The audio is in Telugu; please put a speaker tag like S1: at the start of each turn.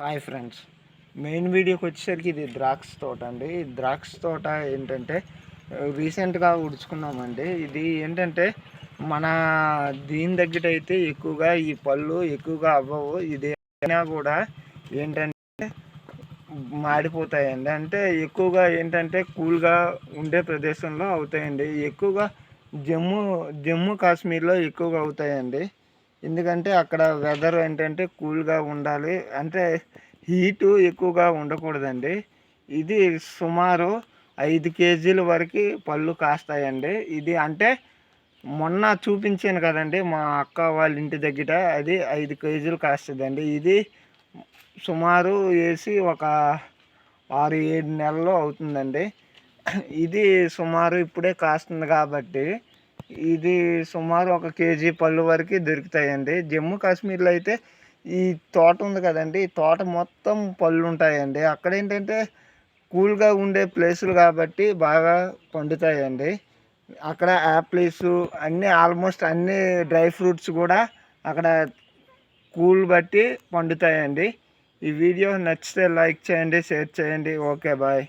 S1: Hi friends. మెయిన్ వీడియోకి వచ్చేసరికి ఇది ద్రాక్ష తోట అండి. ఈ ద్రాక్ష తోట ఏంటంటే రీసెంట్గా ఉడుచుకున్నామండి. ఇది ఏంటంటే మన దీని దగ్గర అయితే ఎక్కువగా ఈ పళ్ళు ఎక్కువగా అవ్వవు. ఇది అయినా కూడా ఏంటంటే మాడిపోతాయండి. అంటే ఎక్కువగా ఏంటంటే కూల్గా ఉండే ప్రదేశంలో అవుతాయండి. ఎక్కువగా జమ్మూ జమ్మూ కాశ్మీర్లో ఎక్కువగా అవుతాయండి. ఎందుకంటే అక్కడ వెదర్ ఏంటంటే కూల్గా ఉండాలి. అంటే హీటు ఎక్కువగా ఉండకూడదండి. ఇది సుమారు ఐదు కేజీల వరకు పళ్ళు కాస్తాయండి. ఇది అంటే మొన్న చూపించాను కదండి మా అక్క వాళ్ళ ఇంటి దగ్గర అది ఐదు కేజీలు కాస్తుందండి. ఇది సుమారు వేసి ఒక ఆరు ఏడు నెలలు అవుతుందండి. ఇది సుమారు ఇప్పుడే కాస్తుంది కాబట్టి ఇది సుమారు ఒక కేజీ పళ్ళు వరకు దొరుకుతాయండి. జమ్మూ కాశ్మీర్లో అయితే ఈ తోట ఉంది కదండి ఈ తోట మొత్తం పళ్ళు ఉంటాయండి. అక్కడ ఏంటంటే కూల్గా ఉండే ప్లేసులు కాబట్టి బాగా పండుతాయండి. అక్కడ యాపిల్స్ అన్నీ ఆల్మోస్ట్ అన్ని డ్రై ఫ్రూట్స్ కూడా అక్కడ కూల్ బట్టి పండుతాయండి. ఈ వీడియో నచ్చితే లైక్ చేయండి షేర్ చేయండి. Okay bye.